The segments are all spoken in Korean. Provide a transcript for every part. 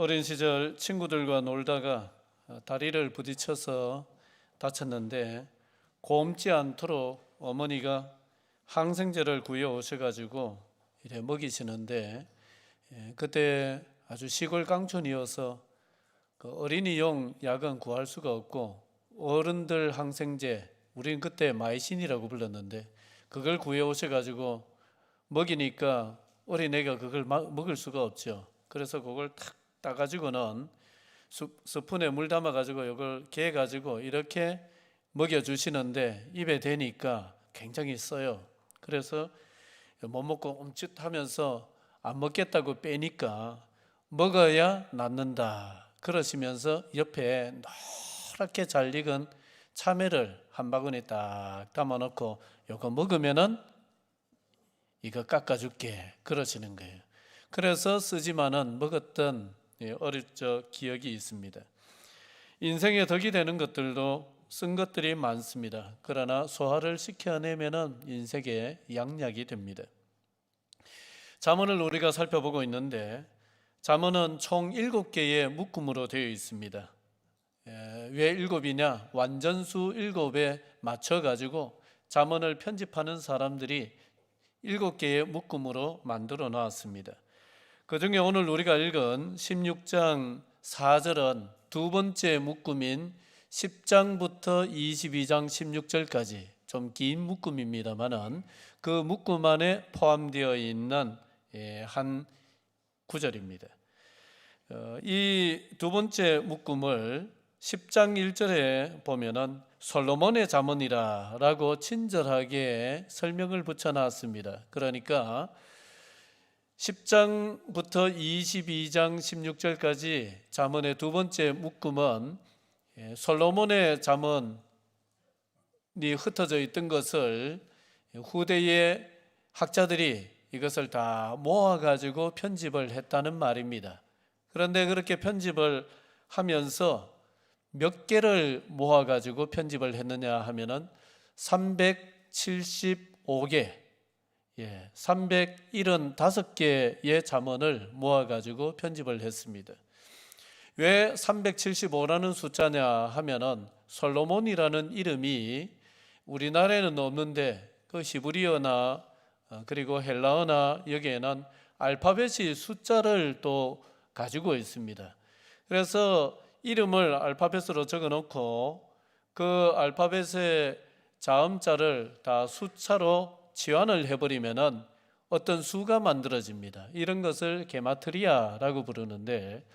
어린 시절 친구들과 놀다가 어, 다리를 부딪혀서 다쳤는데 곰지 않도록 어머니가 항생제를 구해 오셔가지고 이래 먹이시는데 예, 그때 아주 시골 강촌이어서 그 어린이용 약은 구할 수가 없고 어른들 항생제 우리는 그때 마이신이라고 불렀는데 그걸 구해 오셔가지고 먹이니까 어린애가 그걸 마- 먹을 수가 없죠. 그래서 그걸 탁 따가지고는 수- 스푼에 물 담아가지고 이걸 개 가지고 이렇게 먹여주시는데 입에 대니까 굉장히 써요. 그래서 못 먹고 옴칫하면서 안 먹겠다고 빼니까 먹어야 낫는다. 그러시면서 옆에 노랗게 잘 익은 참외를 한 바구니 딱 담아놓고 이거 먹으면은 이거 깎아줄게 그러시는 거예요. 그래서 쓰지만은 먹었던 예, 어릴 적 기억이 있습니다. 인생에 덕이 되는 것들도 쓴 것들이 많습니다. 그러나 소화를 시켜내면은 인생의 양약이 됩니다. 잠언을 우리가 살펴보고 있는데 잠언은 총 일곱 개의 묶음으로 되어 있습니다. 예, 왜 일곱이냐? 완전수 일곱에 맞춰 가지고 잠언을 편집하는 사람들이 일곱 개의 묶음으로 만들어 놨습니다. 그 중에 오늘 우리가 읽은 16장 4절은 두 번째 묶음인 10장부터 22장 16절까지 좀 긴 묶음입니다만은 그 묶음 안에 포함되어 있는 예, 한 구절입니다. 어, 이두 번째 묶음을 10장 1절에 보면은 솔로몬의 잠언이라라고 친절하게 설명을 붙여놨습니다. 그러니까 10장부터 22장 16절까지 잠언의 두 번째 묶음은 예, 솔로몬의 잠언이 흩어져 있던 것을 후대의 학자들이 이것을 다 모아가지고 편집을 했다는 말입니다. 그런데 그렇게 편집을 하면서 몇 개를 모아가지고 편집을 했느냐 하면은 375개, 예, 375개의 잠언을 모아가지고 편집을 했습니다. 왜 375라는 숫자냐 하면은 솔로몬이라는 이름이 우리나라에는 없는데 그 히브리어나 어, 그리고 헬라어나 여기에는 알파벳이 숫자를 또 가지고 있습니다. 그래서 이름을 알파벳으로 적어 놓고 그 알파벳의 자음자를 다 숫자로 치환을 해버리면은 어떤 수가 만들어집니다. 이런 것을 게마트리아라고 부르는데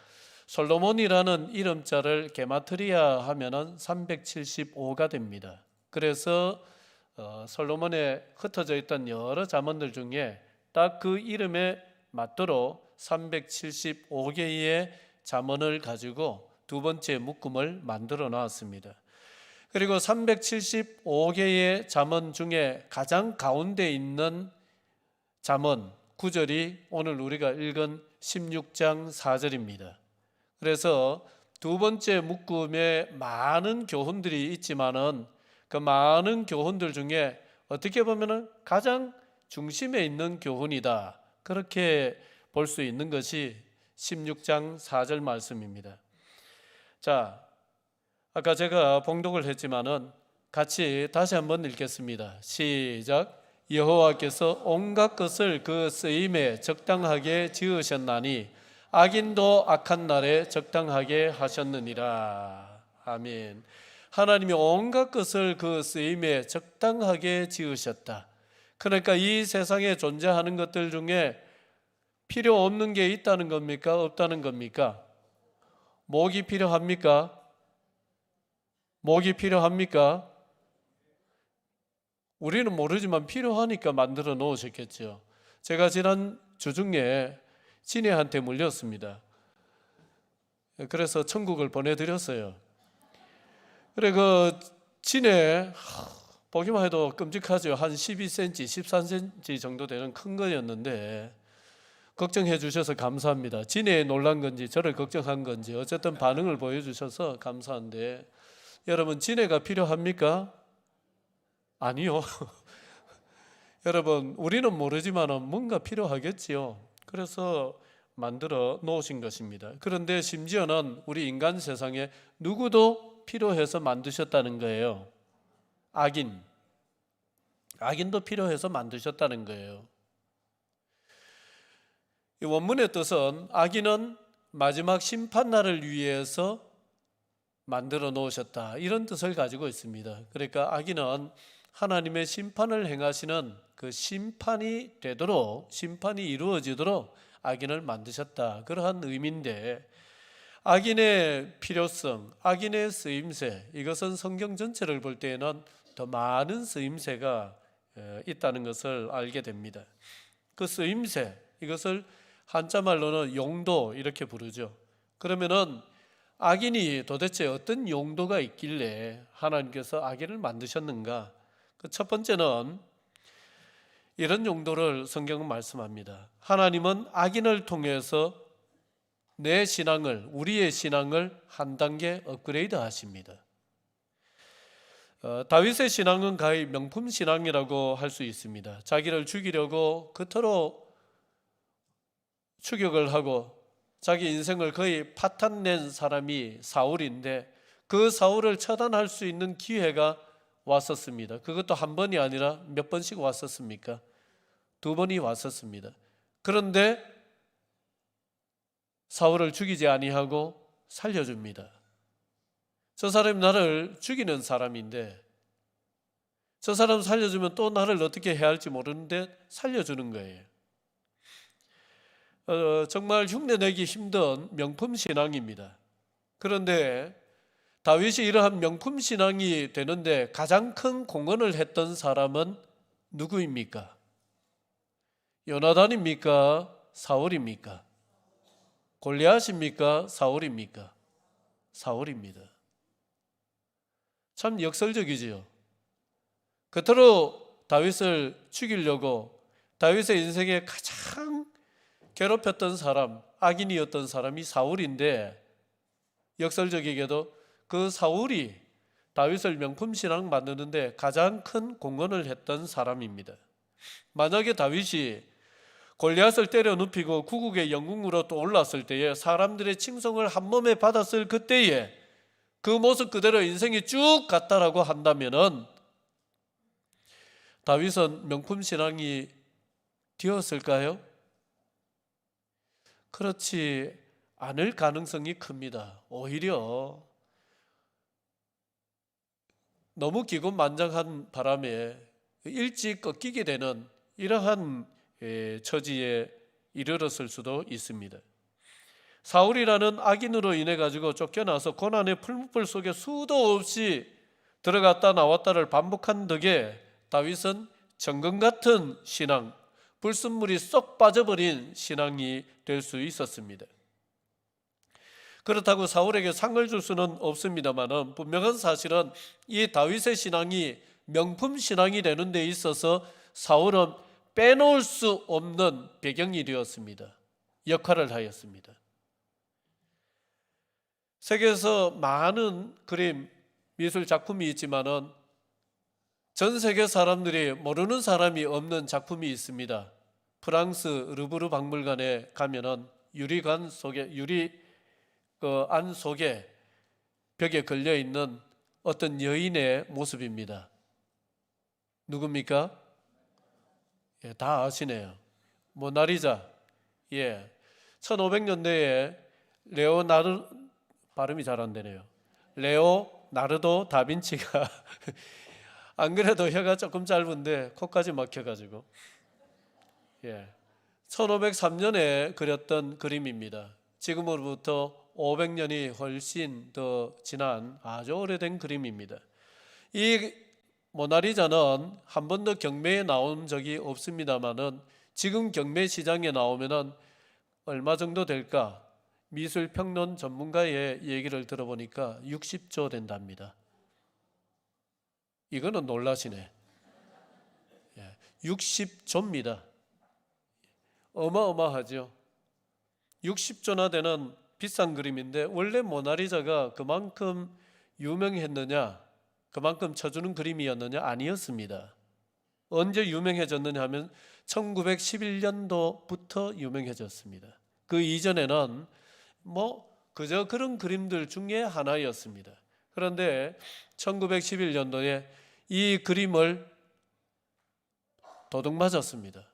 솔로몬이라는 이름자를 게마트리아 하면은 375가 됩니다. 그래서 어, 솔로몬에 흩어져 있던 여러 잠언들 중에 딱 그 이름에 맞도록 375개의 잠언을 가지고 두 번째 묶음을 만들어 놨습니다. 그리고 375개의 잠언 중에 가장 가운데 있는 잠언 구절이 오늘 우리가 읽은 16장 4절입니다. 그래서 두 번째 묶음에 많은 교훈들이 있지만은 그 많은 교훈들 중에 어떻게 보면은 가장 중심에 있는 교훈이다. 그렇게 볼 수 있는 것이 16장 4절 말씀입니다. 자, 아까 제가 봉독을 했지만은 같이 다시 한번 읽겠습니다. 시작. 여호와께서 온갖 것을 그 쓰임에 적당하게 지으셨나니 악인도 악한 날에 적당하게 하셨느니라. 아멘. 하나님이 온갖 것을 그 쓰임에 적당하게 지으셨다. 그러니까 이 세상에 존재하는 것들 중에 필요 없는 게 있다는 겁니까? 없다는 겁니까? 목이 필요합니까? 목이 필요합니까? 우리는 모르지만 필요하니까 만들어 놓으셨겠죠. 제가 지난 주중에 진해한테 물렸습니다. 그래서 천국을 보내드렸어요. 그래 그 하, 보기만 해도 끔찍하죠. 한 12cm, 13cm 정도 되는 큰 거였는데 걱정해 주셔서 감사합니다. 진해에 놀란 건지 저를 걱정한 건지 어쨌든 반응을 보여주셔서 감사한데 여러분 진해가 필요합니까? 아니요. 여러분 우리는 모르지만 뭔가 필요하겠지요. 그래서 만들어 놓으신 것입니다. 그런데 심지어는 우리 인간 세상에 누구도 필요해서 만드셨다는 거예요. 악인. 악인도 필요해서 만드셨다는 거예요. 이 원문의 뜻은 악인은 마지막 심판날을 위해서 만들어 놓으셨다. 이런 뜻을 가지고 있습니다. 그러니까 악인은 하나님의 심판을 행하시는 그 심판이 되도록 심판이 이루어지도록 악인을 만드셨다. 그러한 의미인데 악인의 필요성, 악인의 쓰임새 이것은 성경 전체를 볼 때에는 더 많은 쓰임새가 어, 있다는 것을 알게 됩니다. 그 쓰임새 이것을 한자 말로는 용도 이렇게 부르죠. 그러면은 악인이 도대체 어떤 용도가 있길래 하나님께서 악인을 만드셨는가? 그 첫 번째는 이런 용도를 성경은 말씀합니다. 하나님은 악인을 통해서 내 신앙을 우리의 신앙을 한 단계 업그레이드 하십니다. 어, 다윗의 신앙은 가히 명품 신앙이라고 할 수 있습니다. 자기를 죽이려고 그토록 추격을 하고 자기 인생을 거의 파탄 낸 사람이 사울인데 그 사울을 처단할 수 있는 기회가 왔었습니다. 그것도 한 번이 아니라 몇 번씩 왔었습니까? 두 번이 왔었습니다. 그런데 사울을 죽이지 아니하고 살려줍니다. 저 사람이 나를 죽이는 사람인데 저 사람 살려주면 또 나를 어떻게 해야 할지 모르는데 살려주는 거예요. 어, 정말 흉내내기 힘든 명품 신앙입니다. 그런데 다윗이 이러한 명품 신앙이 되는데 가장 큰 공헌을 했던 사람은 누구입니까? 요나단입니까? 사울입니까? 골리앗입니까? 사울입니까? 사울입니다. 참 역설적이지요. 그토록 다윗을 죽이려고 다윗의 인생에 가장 괴롭혔던 사람, 악인이었던 사람이 사울인데 역설적이게도 그 사울이 다윗을 명품 신앙 만드는데 가장 큰 공헌을 했던 사람입니다. 만약에 다윗이 골리앗을 때려 눕히고 구국의 영궁으로 또 올랐을 때에 사람들의 칭송을 한 몸에 받았을 그때에 그 모습 그대로 인생이 쭉 갔다라고 한다면은 다윗은 명품 신앙이 되었을까요? 그렇지 않을 가능성이 큽니다. 오히려 너무 기곤만장한 바람에 일찍 꺾이게 되는 이러한 예, 처지에 이르렀을 수도 있습니다. 사울이라는 악인으로 인해 가지고 쫓겨나서 고난의 풀무불 속에 수도 없이 들어갔다 나왔다를 반복한 덕에 다윗은 정금 같은 신앙, 불순물이 쏙 빠져버린 신앙이 될 수 있었습니다. 그렇다고 사울에게 상을 줄 수는 없습니다만은 분명한 사실은 이 다윗의 신앙이 명품 신앙이 되는 데 있어서 사울은 빼놓을 수 없는 배경이 되었습니다. 역할을 하였습니다. 세계에서 많은 그림, 미술 작품이 있지만은 전 세계 사람들이 모르는 사람이 없는 작품이 있습니다. 프랑스 르브르 박물관에 가면은 유리관 속에 유리 그 안 속에 벽에 걸려 있는 어떤 여인의 모습입니다. 누굽니까? 예, 다 아시네요. 모나리자. 예. 1500년대에 레오나르 발음이 잘 안 되네요. 레오 나르도 다빈치가 안 그래도 혀가 조금 짧은데 코까지 막혀 가지고 예. 1503년에 그렸던 그림입니다. 지금으로부터 500년이 훨씬 더 지난 아주 오래된 그림입니다. 이 모나리자는 한 번도 경매에 나온 적이 없습니다만은 지금 경매 시장에 나오면은 얼마 정도 될까? 미술 평론 전문가의 얘기를 들어보니까 60조 된답니다. 이거는 놀라시네. 60조입니다. 어마어마하죠. 60조나 되는 비싼 그림인데 원래 모나리자가 그만큼 유명했느냐, 그만큼 쳐주는 그림이었느냐 아니었습니다. 언제 유명해졌느냐 하면 1911년도부터 유명해졌습니다. 그 이전에는 뭐 그저 그런 그림들 중에 하나였습니다. 그런데 1911년도에 이 그림을 도둑 맞았습니다.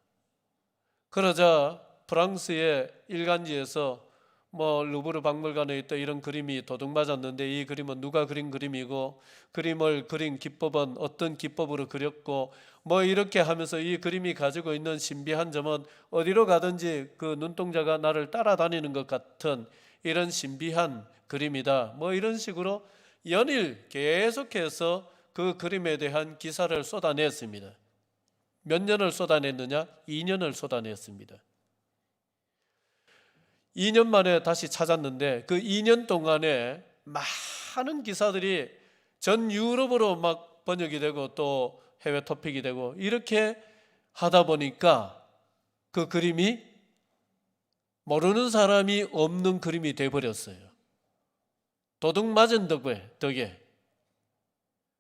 그러자 프랑스의 일간지에서 뭐 루브르 박물관에 있던 이런 그림이 도둑 맞았는데 이 그림은 누가 그린 그림이고 그림을 그린 기법은 어떤 기법으로 그렸고 뭐 이렇게 하면서 이 그림이 가지고 있는 신비한 점은 어디로 가든지 그 눈동자가 나를 따라다니는 것 같은 이런 신비한 그림이다. 뭐 이런 식으로 연일 계속해서 그 그림에 대한 기사를 쏟아냈습니다. 몇 년을 쏟아냈느냐? 2년을 쏟아냈습니다. 2년 만에 다시 찾았는데 그 2년 동안에 많은 기사들이 전 유럽으로 막 번역이 되고 또 해외 토픽이 되고 이렇게 하다 보니까 그 그림이 모르는 사람이 없는 그림이 돼 버렸어요. 도둑 맞은 덕에 덕에.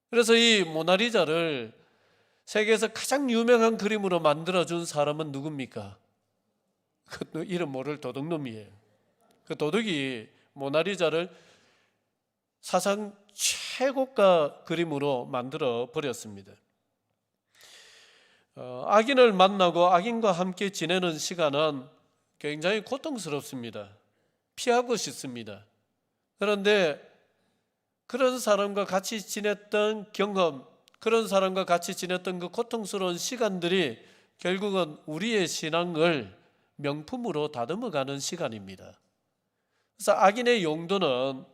그래서 이 모나리자를 세계에서 가장 유명한 그림으로 만들어 준 사람은 누굽니까? 그 이름 모를 도둑놈이에요. 그 도둑이 모나리자를 사상 최고가 그림으로 만들어 버렸습니다. 어, 악인을 만나고 악인과 함께 지내는 시간은 굉장히 고통스럽습니다. 피하고 싶습니다. 그런데 그런 사람과 같이 지냈던 경험, 그런 사람과 같이 지냈던 그 고통스러운 시간들이 결국은 우리의 신앙을 명품으로 다듬어가는 시간입니다. 그래서 악인의 용도는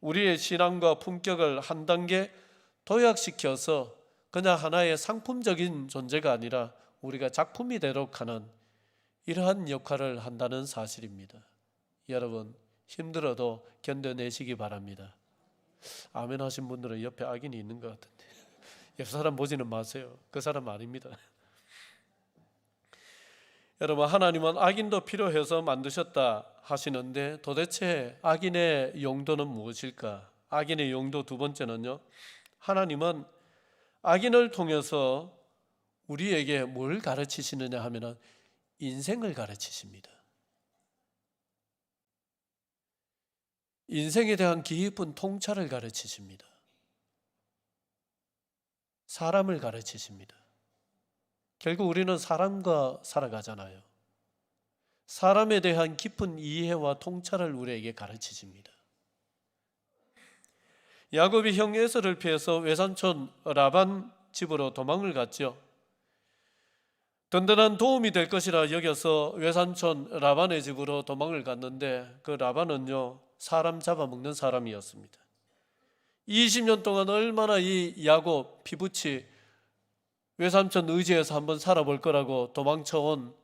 우리의 신앙과 품격을 한 단계 도약시켜서 그냥 하나의 상품적인 존재가 아니라 우리가 작품이 되도록 하는 이러한 역할을 한다는 사실입니다. 여러분 힘들어도 견뎌내시기 바랍니다. 아멘 하신 분들은 옆에 악인이 있는 것 같은데 옆 사람 보지는 마세요. 그 사람 아닙니다. 여러분 하나님은 악인도 필요해서 만드셨다 하시는데 도대체 악인의 용도는 무엇일까? 악인의 용도 두 번째는요. 하나님은 악인을 통해서 우리에게 뭘 가르치시느냐 하면은 인생을 가르치십니다. 인생에 대한 깊은 통찰을 가르치십니다. 사람을 가르치십니다. 결국 우리는 사람과 살아가잖아요. 사람에 대한 깊은 이해와 통찰을 우리에게 가르치십니다. 야곱이 형 에서를 피해서 외삼촌 라반 집으로 도망을 갔죠. 든든한 도움이 될 것이라 여겨서 외삼촌 라반의 집으로 도망을 갔는데 그 라반은요 사람 잡아먹는 사람이었습니다. 20년 동안 얼마나 이 야곱 피부치 외삼촌 의지에서 한번 살아볼 거라고 도망쳐온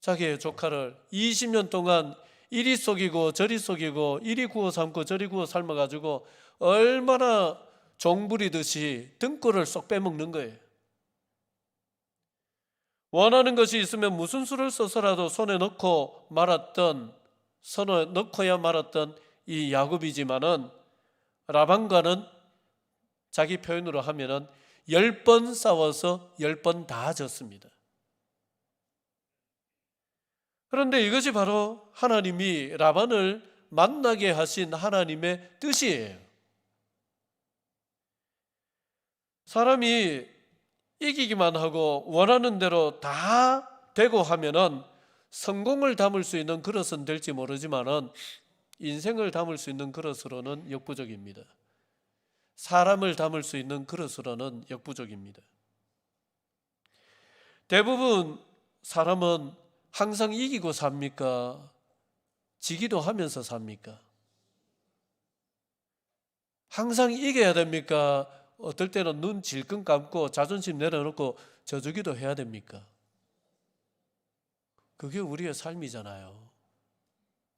자기의 조카를 20년 동안 이리 속이고 저리 속이고 이리 구워 삶고 저리 구워 삶아가지고 얼마나 종부리듯이 등골을 쏙 빼먹는 거예요. 원하는 것이 있으면 무슨 수를 써서라도 손에 넣고 말았던 손에 넣고야 말았던 이 야곱이지만은 라반과는 자기 표현으로 하면은 열 번 싸워서 열 번 다 졌습니다. 그런데 이것이 바로 하나님이 라반을 만나게 하신 하나님의 뜻이에요. 사람이 이기기만 하고 원하는 대로 다 되고 하면은 성공을 담을 수 있는 그릇은 될지 모르지만은 인생을 담을 수 있는 그릇으로는 역부족입니다. 사람을 담을 수 있는 그릇으로는 역부족입니다. 대부분 사람은 항상 이기고 삽니까? 지기도 하면서 삽니까? 항상 이겨야 됩니까? 어떨 때는 눈 질끈 감고 자존심 내려놓고 저주기도 해야 됩니까? 그게 우리의 삶이잖아요.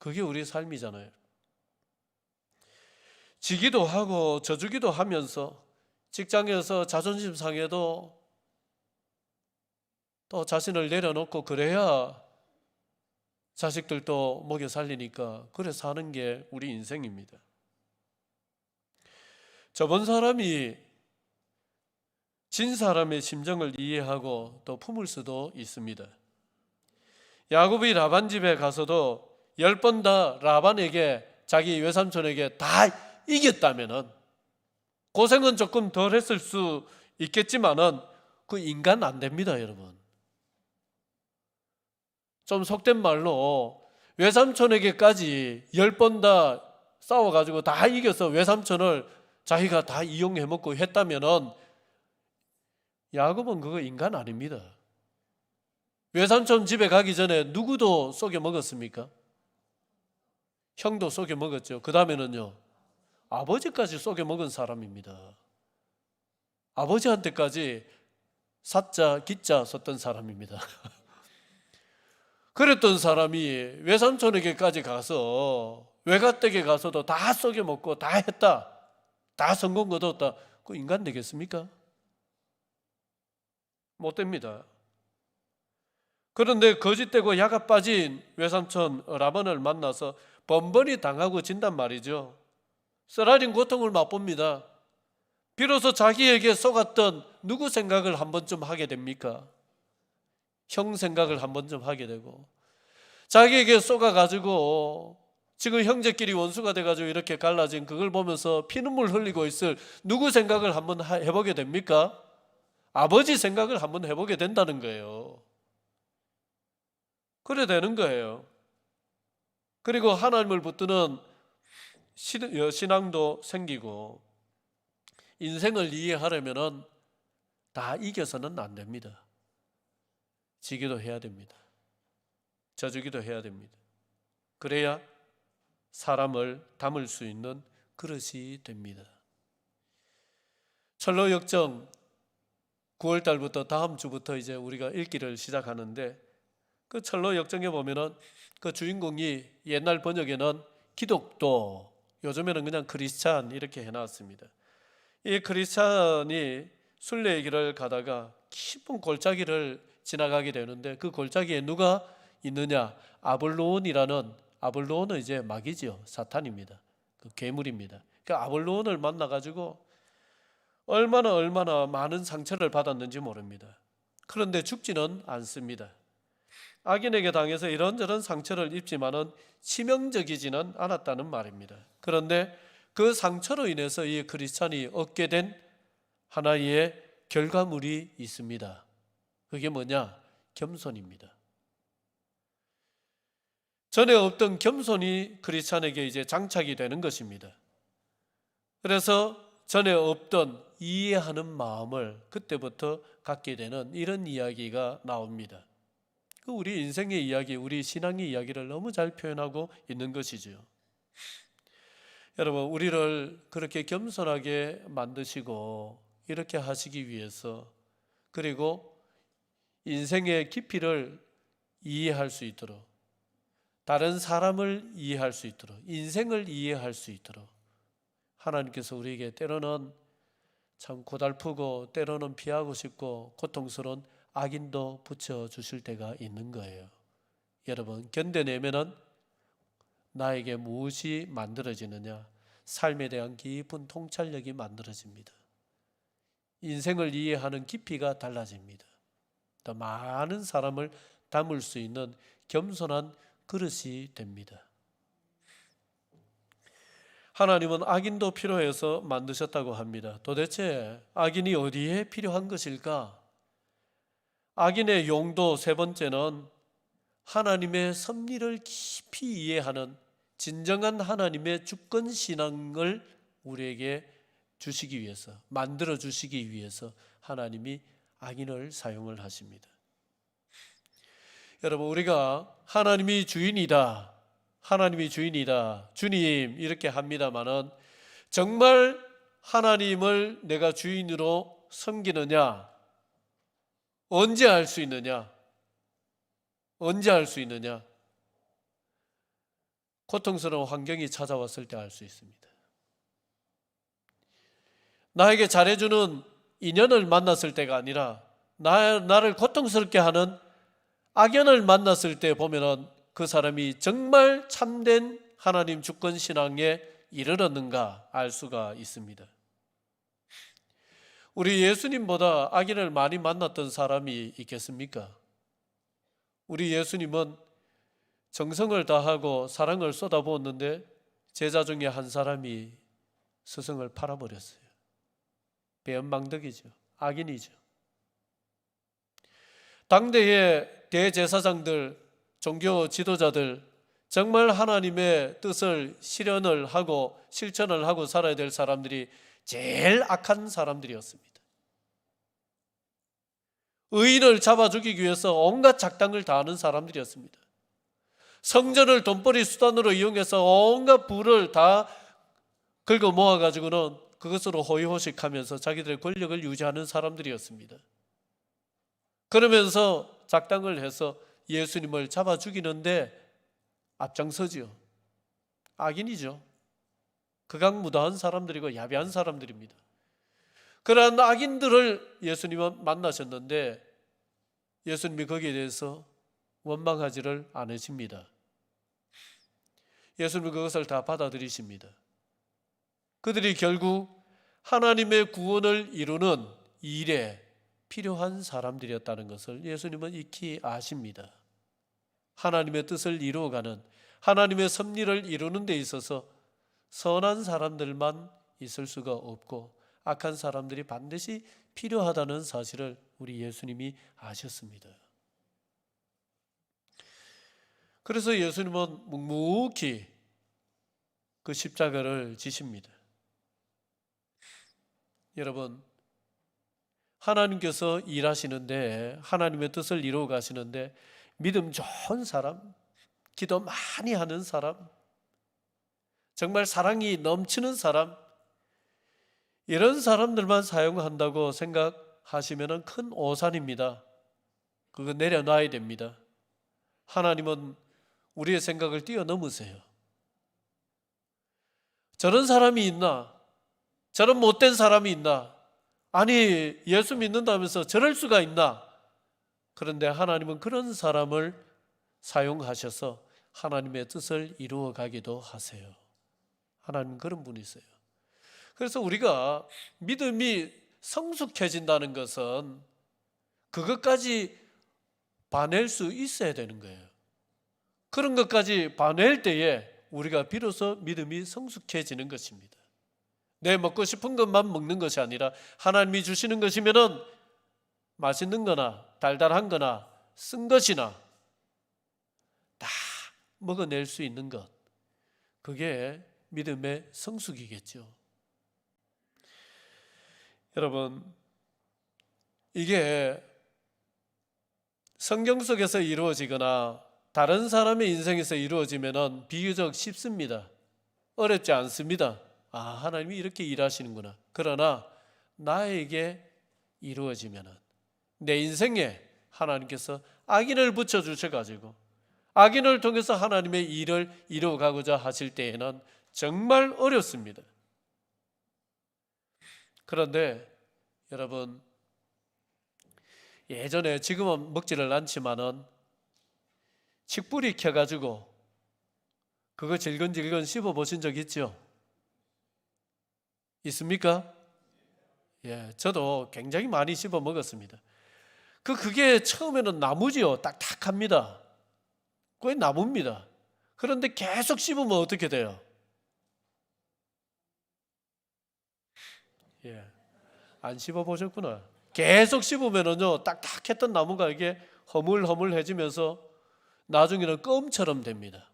그게 우리의 삶이잖아요. 지기도 하고 져주기도 하면서 직장에서 자존심 상해도 또 자신을 내려놓고 그래야 자식들도 먹여 살리니까 그래 사는 게 우리 인생입니다. 저번 사람이 진 사람의 심정을 이해하고 또 품을 수도 있습니다. 야곱이 라반 집에 가서도 열 번 다 라반에게 자기 외삼촌에게 다 이겼다면은 고생은 조금 덜 했을 수 있겠지만은 그 인간 안 됩니다, 여러분. 좀 속된 말로 외삼촌에게까지 열 번 다 싸워가지고 다 이겨서 외삼촌을 자기가 다 이용해 먹고 했다면은 야곱은 그거 인간 아닙니다. 외삼촌 집에 가기 전에 누구도 속여 먹었습니까? 형도 속여 먹었죠. 그 다음에는요, 아버지까지 속여 먹은 사람입니다. 아버지한테까지 사자, 기자 썼던 사람입니다. 그랬던 사람이 외삼촌에게까지 가서 외가댁에 가서도 다 속여 먹고 다 했다. 다 성공 거뒀다. 그 인간 되겠습니까? 못 됩니다. 그런데 거짓되고 야가 빠진 외삼촌 라반을 만나서 번번이 당하고 진단 말이죠. 쓰라린 고통을 맛봅니다. 비로소 자기에게 속았던 누구 생각을 한 번쯤 하게 됩니까? 형 생각을 한 번쯤 하게 되고 자기에게 속아가지고 지금 형제끼리 원수가 돼가지고 이렇게 갈라진 그걸 보면서 피눈물 흘리고 있을 누구 생각을 한번 하- 해보게 됩니까? 아버지 생각을 한번 해보게 된다는 거예요. 그래 되는 거예요. 그리고 하나님을 붙드는 신- 어, 신앙도 생기고 인생을 이해하려면은 다 이겨서는 안 됩니다. 지기도 해야 됩니다. 져주기도 해야 됩니다. 그래야 사람을 담을 수 있는 그릇이 됩니다. 철로 역정 9월 달부터 다음 주부터 이제 우리가 읽기를 시작하는데 그 철로 역정에 보면은 그 주인공이 옛날 번역에는 기독도 요즘에는 그냥 크리스찬 이렇게 해놨습니다. 이 크리스찬이 순례의 길을 가다가 깊은 골짜기를 지나가게 되는데 그 골짜기에 누가 있느냐? 아블로온이라는 아블로온은 이제 마귀지요 사탄입니다. 그 괴물입니다. 그 아블로온을 만나 가지고 얼마나 얼마나 많은 상처를 받았는지 모릅니다. 그런데 죽지는 않습니다. 악인에게 당해서 이런저런 상처를 입지만은 치명적이지는 않았다는 말입니다. 그런데 그 상처로 인해서 이 크리스찬이 얻게 된 하나의 결과물이 있습니다. 그게 뭐냐? 겸손입니다. 전에 없던 겸손이 크리스찬에게 이제 장착이 되는 것입니다. 그래서 전에 없던 이해하는 마음을 그때부터 갖게 되는 이런 이야기가 나옵니다. 그 우리 인생의 이야기, 우리 신앙의 이야기를 너무 잘 표현하고 있는 것이죠. 여러분, 우리를 그렇게 겸손하게 만드시고 이렇게 하시기 위해서 그리고 인생의 깊이를 이해할 수 있도록 다른 사람을 이해할 수 있도록 인생을 이해할 수 있도록 하나님께서 우리에게 때로는 참 고달프고 때로는 피하고 싶고 고통스러운 악인도 붙여 주실 때가 있는 거예요. 여러분 견뎌내면은 나에게 무엇이 만들어지느냐? 삶에 대한 깊은 통찰력이 만들어집니다. 인생을 이해하는 깊이가 달라집니다. 더 많은 사람을 담을 수 있는 겸손한 그릇이 됩니다. 하나님은 악인도 필요해서 만드셨다고 합니다. 도대체 악인이 어디에 필요한 것일까? 악인의 용도 세 번째는 하나님의 섭리를 깊이 이해하는 진정한 하나님의 주권 신앙을 우리에게 주시기 위해서 만들어 주시기 위해서 하나님이 악인을 사용을 하십니다. 여러분 우리가 하나님이 주인이다. 하나님이 주인이다. 주님 이렇게 합니다마는 정말 하나님을 내가 주인으로 섬기느냐? 언제 알수 있느냐? 언제 알수 있느냐? 고통스러운 환경이 찾아왔을 때알수 있습니다. 나에게 잘해주는 인연을 만났을 때가 아니라 나, 나를 고통스럽게 하는 악연을 만났을 때 보면은 그 사람이 정말 참된 하나님 주권 신앙에 이르렀는가 알 수가 있습니다. 우리 예수님보다 악인을 많이 만났던 사람이 있겠습니까? 우리 예수님은 정성을 다하고 사랑을 쏟아부었는데 제자 중에 한 사람이 스승을 팔아버렸어요. 배은망덕이죠. 악인이죠. 당대의 대제사장들, 종교 지도자들 정말 하나님의 뜻을 실현을 하고 실천을 하고 살아야 될 사람들이 제일 악한 사람들이었습니다. 의인을 잡아 죽이기 위해서 온갖 작당을 다하는 사람들이었습니다. 성전을 돈벌이 수단으로 이용해서 온갖 부를 다 긁어 모아가지고는 그것으로 호의호식하면서 자기들의 권력을 유지하는 사람들이었습니다. 그러면서 작당을 해서 예수님을 잡아 죽이는데 앞장서지요. 악인이죠. 극악무도한 사람들이고 야비한 사람들입니다. 그러한 악인들을 예수님은 만나셨는데 예수님이 거기에 대해서 원망하지를 않으십니다. 예수님은 그것을 다 받아들이십니다. 그들이 결국 하나님의 구원을 이루는 일에 필요한 사람들이었다는 것을 예수님은 익히 아십니다. 하나님의 뜻을 이루어가는 하나님의 섭리를 이루는 데 있어서 선한 사람들만 있을 수가 없고 악한 사람들이 반드시 필요하다는 사실을 우리 예수님이 아셨습니다. 그래서 예수님은 묵묵히 그 십자가를 지십니다. 여러분, 하나님께서 일하시는데 하나님의 뜻을 이루어 가시는데 믿음 좋은 사람, 기도 많이 하는 사람, 정말 사랑이 넘치는 사람, 이런 사람들만 사용한다고 생각하시면 큰 오산입니다. 그거 내려놔야 됩니다. 하나님은 우리의 생각을 뛰어넘으세요. 저런 사람이 있나? 저런 못된 사람이 있나? 아니, 예수 믿는다면서 저럴 수가 있나? 그런데 하나님은 그런 사람을 사용하셔서 하나님의 뜻을 이루어 가기도 하세요. 하나님 그런 분이세요. 그래서 우리가 믿음이 성숙해진다는 것은 그것까지 봐낼 수 있어야 되는 거예요. 그런 것까지 봐낼 때에 우리가 비로소 믿음이 성숙해지는 것입니다. 내 먹고 싶은 것만 먹는 것이 아니라 하나님이 주시는 것이면은 맛있는 거나 달달한 거나 쓴 것이나 다 먹어낼 수 있는 것. 그게 믿음의 성숙이겠죠. 여러분, 이게 성경 속에서 이루어지거나 다른 사람의 인생에서 이루어지면 비교적 쉽습니다. 어렵지 않습니다. 아, 하나님이 이렇게 일하시는구나. 그러나 나에게 이루어지면 내 인생에 하나님께서 악인을 붙여주셔 가지고 악인을 통해서 하나님의 일을 이루어가고자 하실 때에는 정말 어렵습니다. 그런데 여러분 예전에 지금은 먹지를 않지만은 칡뿌리 켜가지고 그거 질근질근 씹어 보신 적 있죠? 있습니까? 예, 저도 굉장히 많이 씹어 먹었습니다. 그 그게 처음에는 나무지요, 딱딱합니다. 그게 나무입니다. 그런데 계속 씹으면 어떻게 돼요? 예, 안 씹어 보셨구나. 계속 씹으면은요, 딱딱했던 나무가 이게 허물허물해지면서 나중에는 껌처럼 됩니다.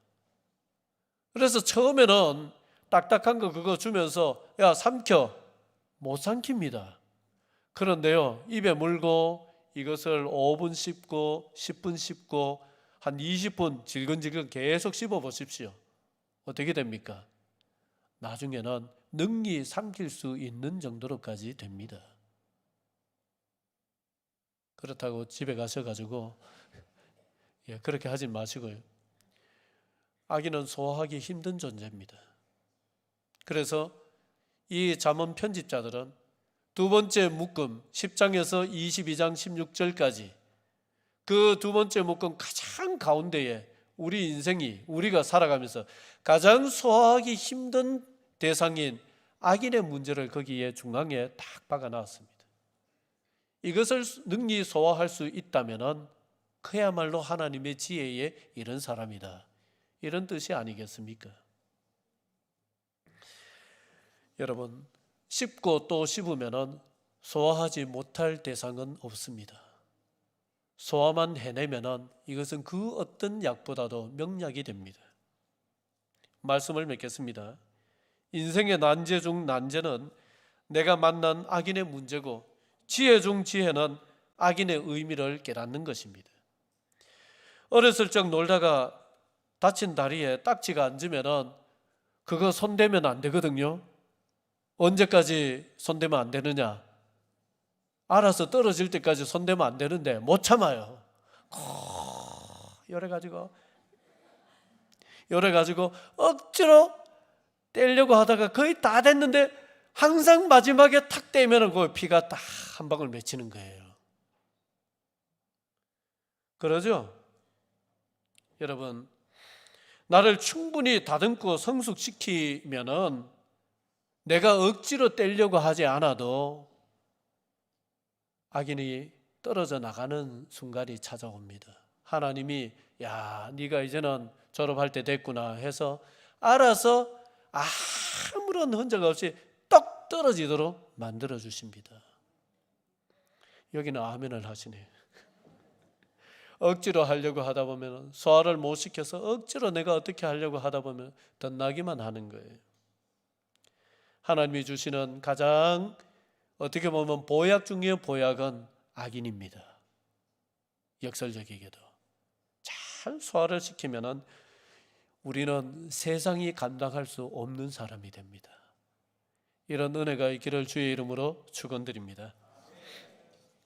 그래서 처음에는 딱딱한 거 그거 주면서 야 삼켜 못 삼킵니다. 그런데요 입에 물고 이것을 5분 씹고 10분 씹고 한 20분 질근질근 계속 씹어 보십시오. 어떻게 됩니까? 나중에는 능히 삼킬 수 있는 정도로까지 됩니다. 그렇다고 집에 가셔 가지고 예, 그렇게 하지 마시고요. 아기는 소화하기 힘든 존재입니다. 그래서 이 잠언 편집자들은 두 번째 묶음 10장에서 22장 16절까지 그 두 번째 묶음 가장 가운데에 우리 인생이 우리가 살아가면서 가장 소화하기 힘든 대상인 악인의 문제를 거기에 중앙에 딱 박아 놨습니다. 이것을 능히 소화할 수 있다면은 그야말로 하나님의 지혜에 이른 사람이다. 이런 뜻이 아니겠습니까? 여러분, 씹고 또 씹으면은 소화하지 못할 대상은 없습니다. 소화만 해내면은 이것은 그 어떤 약보다도 명약이 됩니다. 말씀을 맺겠습니다. 인생의 난제 중 난제는 내가 만난 악인의 문제고 지혜 중 지혜는 악인의 의미를 깨닫는 것입니다. 어렸을 적 놀다가 다친 다리에 딱지가 앉으면은 그거 손대면 안 되거든요. 언제까지 손대면 안 되느냐? 알아서 떨어질 때까지 손대면 안 되는데 못 참아요. 열해 가지고 열해 가지고 억지로 떼려고 하다가 거의 다 됐는데 항상 마지막에 탁 떼면은 그 피가 딱 한 방울 맺히는 거예요. 그러죠? 여러분, 나를 충분히 다듬고 성숙시키면은 내가 억지로 떼려고 하지 않아도 악인이 떨어져 나가는 순간이 찾아옵니다. 하나님이 야, 네가 이제는 졸업할 때 됐구나 해서 알아서 아무런 흔적 없이 떡 떨어지도록 만들어 주십니다. 여기는 아멘을 하시네. 억지로 하려고 하다 보면 소화를 못 시켜서 억지로 내가 어떻게 하려고 하다 보면 덧나기만 하는 거예요. 하나님이 주시는 가장 어떻게 보면 보약 중의 보약은 악인입니다. 역설적이게도 잘 소화를 시키면은 우리는 세상이 감당할 수 없는 사람이 됩니다. 이런 은혜가 있기를 주의 이름으로 축원드립니다.